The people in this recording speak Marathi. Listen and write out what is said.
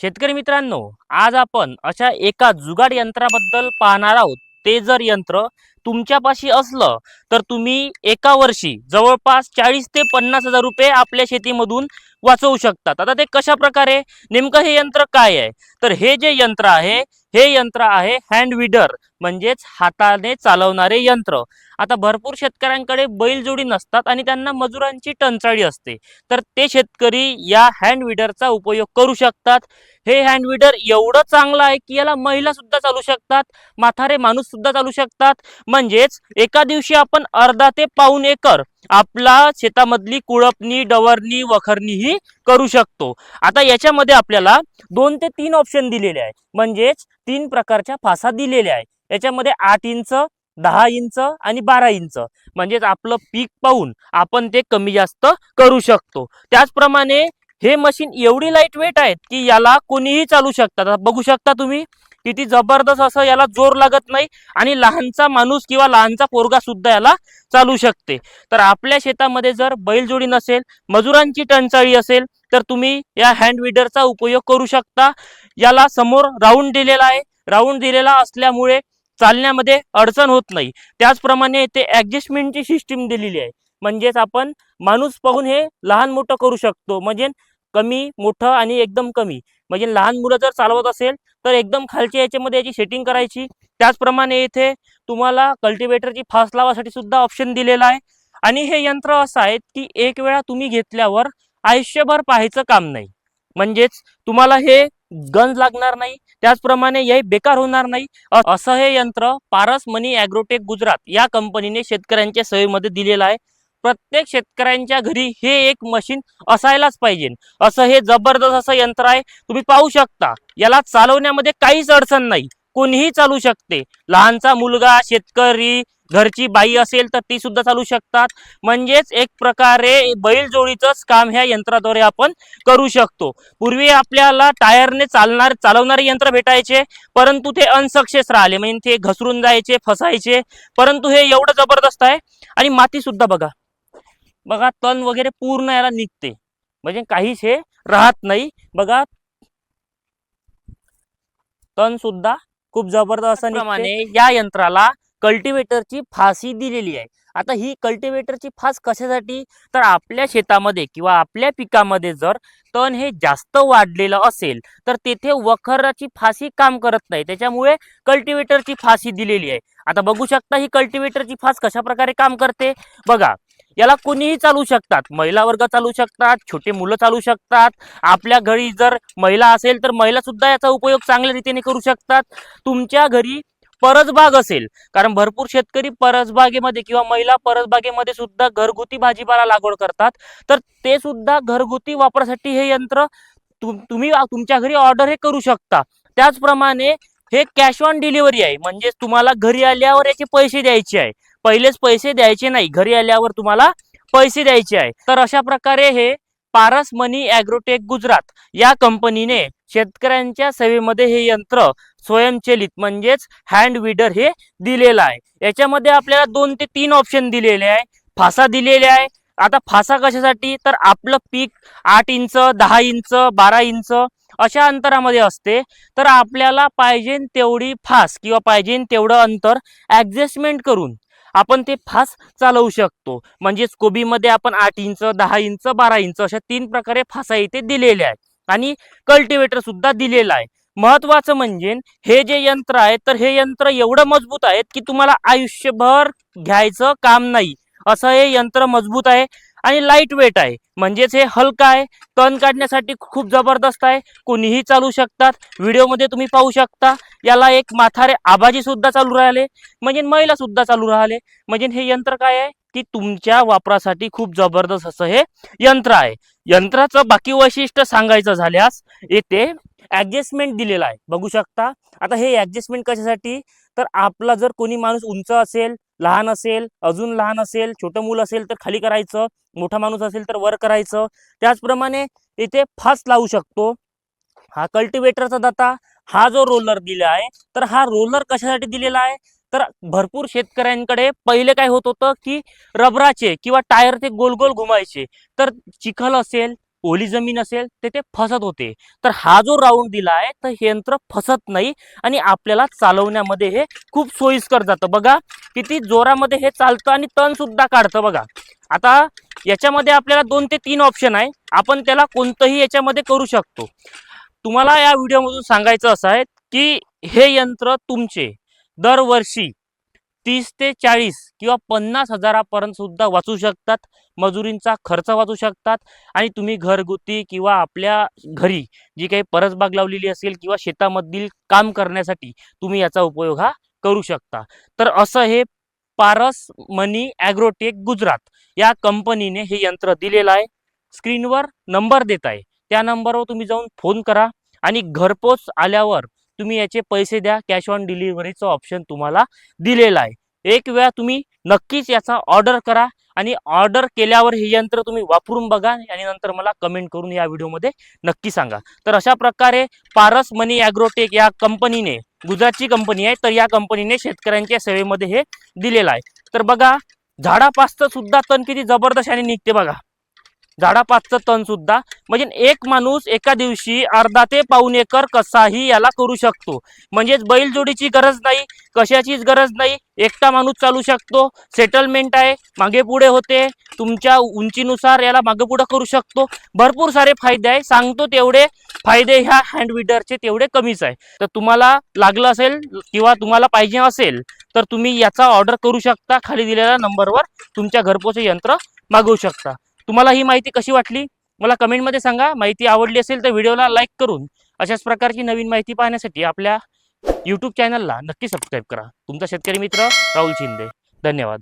शेतकरी मित्रांनो आज आपण अशा एका जुगाड यंत्राबद्दल पाहणार आहोत. ते जर यंत्र तुमच्यापाशी असलं तर तुम्ही एका वर्षी जवळपास चाळीस ते पन्नास हजार रुपये आपल्या शेतीमधून वाचवू शकतात आता ते कशा प्रकारे? नेमकं हे यंत्र काय आहे? तर हे जे यंत्र आहे हे यंत्र आहे हँड विडर म्हणजेच हाताने चालवणारे यंत्र. आता भरपूर शेतकऱ्यांकडे बैलजोडी नसतात आणि त्यांना मजुरांची टंचाळी असते. तर ते शेतकरी या हँड विडरचा उपयोग करू शकतात. हे हँड विडर एवढं चांगलं आहे की याला महिला सुद्धा चालू शकतात म्हातारे माणूस सुद्धा चालू शकतात. म्हणजेच एका दिवशी आपण अर्धा ते पाऊन एकर आपला शेतामधली कुळपणी डवरणी वखरणी ही करू शकतो. आता याच्यामध्ये आपल्याला दोन ते तीन ऑप्शन दिलेले आहे म्हणजेच तीन प्रकारच्या फासा दिलेल्या आहे याच्यामध्ये आठ इंच दहा इंच आणि बारा इंच. म्हणजेच आपलं पीक पाहून आपण ते कमी जास्त करू शकतो. त्याचप्रमाणे हे मशीन एवढी लाइट वेट आहेत की याला कोणीही चालू शकतात. बघू शकता तुम्ही किती जबरदस्त असं याला जोर लागत नाही आणि लहानचा माणूस किंवा लहानचा पोरगा सुद्धा याला चालू शकते. तर आपल्या शेतामध्ये जर बैलजोडी नसेल मजुरांची टंचाळी असेल तर तुम्ही या हँड विडरचा उपयोग करू शकता. याला समोर राऊंड दिलेला आहे. राऊंड दिलेला असल्यामुळे चालण्यामध्ये अडचण होत नाही. त्याचप्रमाणे ते ॲडजस्टमेंटची सिस्टीम दिलेली आहे. म्हणजेच आपण माणूस पाहून हे लहान मोठं करू शकतो. म्हणजे कमी मोठं आणि एकदम कमी. म्हणजे लहान मुलं जर चालवत असेल तर एकदम खालच्या याच्यामध्ये याची सेटिंग करायची. त्याचप्रमाणे इथे तुम्हाला कल्टिवेटरची फास लावासाठी सुद्धा ऑप्शन दिलेला आहे. आणि हे यंत्र असं आहे की एक वेळा तुम्ही घेतल्यावर आयुष्यभर पाहायचं काम नाही. म्हणजेच तुम्हाला हे गंज लागणार नाही. त्याचप्रमाणे हे बेकार होणार नाही. असं हे यंत्र पारस मनी ॲग्रोटेक गुजरात या कंपनीने शेतकऱ्यांच्या सेवेमध्ये दिलेलं आहे. प्रत्येक शेतकऱ्यांच्या घरी हे एक मशीन असायलाच पाहिजे. असं हे जबरदस्त असं यंत्र आहे तुम्ही पाहू शकता. याला चालवण्यामध्ये काहीच अडचण नाही. कोणीही चालू शकते. लहानचा मुलगा शेतकरी घरची बाई असेल तर ती सुद्धा चालू शकतात. म्हणजेच एक प्रकारे बैलजोडीचंच काम ह्या यंत्राद्वारे आपण करू शकतो. पूर्वी आपल्याला टायरने चालणार चालवणारे यंत्र भेटायचे परंतु ते अनसक्सेस राहिले. म्हणजे ते घसरून जायचे फसायचे. परंतु हे एवढं जबरदस्त आहे. आणि माती सुद्धा बघा. बघा तण वगैरे पूर्ण याला निघते. म्हणजे काहीच हे राहत नाही. बघा तण सुद्धा खूप जबरदस्त असं प्रमाणे या यंत्राला कल्टिवेटरची फासी दिलेली आहे. आता ही कल्टिवेटरची फास कशासाठी? तर आपल्या शेतामध्ये किंवा आपल्या पिकामध्ये जर तण हे जास्त वाढलेलं असेल तर तेथे वखराची फासी काम करत नाही. त्याच्यामुळे कल्टिवेटरची फासी दिलेली आहे. आता बघू शकता ही कल्टिवेटरची फास कशा प्रकारे काम करते? बघा याला कोणीही चालू शकतात. महिला वर्ग चालू शकतात छोटे मुलं चालू शकतात. आपल्या घरी जर महिला असेल तर महिला सुद्धा याचा उपयोग चांगल्या रीतीने करू शकतात. तुमच्या घरी परसबाग असेल कारण भरपूर शेतकरी परसबागेमध्ये किंवा महिला परसबागेमध्ये सुद्धा घरगुती भाजीपाला लागवड करतात. तर ते सुद्धा घरगुती वापरासाठी हे यंत्र तुम तुम्ही तुमच्या घरी ऑर्डर हे करू शकता. त्याचप्रमाणे हे कॅश ऑन डिलिव्हरी आहे. म्हणजेच तुम्हाला घरी आल्यावर याचे पैसे द्यायचे आहे. पहिलेच पैसे द्यायचे नाही. घरी आल्यावर तुम्हाला पैसे द्यायचे आहे. तर अशा प्रकारे हे पारस मनी ॲग्रोटेक गुजरात या कंपनीने शेतकऱ्यांच्या सेवेमध्ये हे यंत्र स्वयंचलित म्हणजेच हँड विडर हे दिलेलं आहे. याच्यामध्ये आपल्याला दोन ते तीन ऑप्शन दिलेले आहे. फासा दिलेले आहे. आता फासा कशासाठी? तर आपलं पीक आठ इंच दहा इंच बारा इंच अशा अंतरामध्ये असते. तर आपल्याला पाहिजे तेवढी फास किंवा पाहिजे तेवढं अंतर ॲडजस्टमेंट करून आपण ते फास चालवू शकतो. म्हणजेच कोबीमध्ये आपण आठ इंच दहा इंच बारा इंच अशा तीन प्रकारे फासा इथे दिलेल्या आहेत. आणि कल्टिवेटर सुद्धा दिलेला आहे. महत्वाचं म्हणजे हे जे यंत्र आहे तर हे यंत्र एवढं मजबूत आहेत की तुम्हाला आयुष्यभर घ्यायचं काम नाही. असं हे यंत्र मजबूत आहे. आणि लाइट वेट आहे. म्हणजेच हे हलकं आहे तण काढण्यासाठी खूप जबरदस्त आहे. कोणीही चालू शकतात. व्हिडिओमध्ये तुम्ही पाहू शकता. याला एक माथारे आबाजी सुद्धा चालू राहिले. म्हणजे महिला सुद्धा चालू राहिले. म्हणजे हे यंत्र काय आहे? की तुमच्या वापरासाठी खूप जबरदस्त असं हे यंत्र आहे. यंत्राचं बाकी वैशिष्ट्य सांगायचं झाल्यास येथे ॲडजस्टमेंट दिलेलं आहे. बघू शकता. आता हे ॲडजस्टमेंट कशासाठी? तर आपला जर कोणी माणूस उंच असेल लहान असेल अजून लहान असेल छोटं मूल असेल तर खाली करायचं मोठा माणूस असेल तर वर करायचं. त्याचप्रमाणे इथे फास्ट लावू शकतो. हा कल्टिवेटरचा दाता हा जो रोलर दिला आहे तर हा रोलर कशासाठी दिलेला आहे? तर भरपूर शेतकऱ्यांकडे पहिले काय होत होतं की रबराचे किंवा टायरचे गोल गोल घुमायचे. तर चिखल असेल ओली जमीन असेल ते ते फसत होते. तर हा जो राऊंड दिला आहे तर हे यंत्र फसत नाही आणि आपल्याला चालवण्यामध्ये हे खूप सोयीस्कर जातं. बघा किती जोरामध्ये हे चालतं आणि तण सुद्धा काढतं बघा. आता याच्यामध्ये आपल्याला दोन ते तीन ऑप्शन आहे. आपण त्याला कोणतंही याच्यामध्ये करू शकतो. तुम्हाला या व्हिडिओमधून सांगायचं असं आहे की हे यंत्र तुमचे दरवर्षी तीस ते चाळीस किंवा पन्नास हजारापर्यंत सुद्धा वाचू शकतात. मजुरींचा खर्च वाचू शकतात. आणि तुम्ही घरगुती किंवा आपल्या घरी जी काही परसबाग लावलेली असेल किंवा शेतामधील काम करण्यासाठी तुम्ही याचा उपयोग हा करू शकता. तर असं हे पारस मनी ॲग्रोटेक गुजरात या कंपनीने हे यंत्र दिलेलं आहे. स्क्रीनवर नंबर देत आहे. त्या नंबरवर तुम्ही जाऊन फोन करा आणि घरपोच आल्यावर तुम्ही याचे पैसे द्या कॅश ऑन डिलिव्हरीचं ऑप्शन तुम्हाला दिलेलं आहे. एक वेळा तुम्ही नक्कीच याचा ऑर्डर करा आणि ऑर्डर केल्यावर हे यंत्र तुम्ही वापरून बघा आणि नंतर मला कमेंट करून या व्हिडिओमध्ये नक्की सांगा. तर अशा प्रकारे पारस मनी ॲग्रोटेक या कंपनीने गुजरातची कंपनी आहे तर या कंपनीने शेतकऱ्यांच्या सेवेमध्ये हे दिलेलं आहे. तर बघा झाडापासचं सुद्धा तण किती जबरदस्त आणि निघते बघा. झाडापासचं तण सुद्धा. म्हणजे एक माणूस एका दिवशी अर्धा ते पाऊन एकर कसाही याला करू शकतो. म्हणजेच बैलजोडीची गरज नाही कशाचीच गरज नाही. एकटा माणूस चालू शकतो सेटलमेंट आहे मागे पुढे होते तुमच्या उंचीनुसार याला मागे पुढे करू शकतो. भरपूर सारे फायदे आहे सांगतो तेवढे. फायदे ह्या हँड विडरचे तेवढे कमीच आहे. तर तुम्हाला लागलं असेल किंवा तुम्हाला पाहिजे असेल तर तुम्ही याचा ऑर्डर करू शकता. खाली दिलेल्या नंबरवर तुमच्या घरपोच यंत्र मागवू शकता. तुम्हाला ही माहिती कशी वाटली? मला कमेंटमध्ये सांगा. माहिती आवडली असेल तर व्हिडिओला लाईक करून अशाच प्रकारची नवीन माहिती पाहण्यासाठी आपल्या यूट्यूब चॅनलला नक्की सबस्क्राईब करा. तुमचा शेतकरी मित्र राहुल शिंदे. धन्यवाद.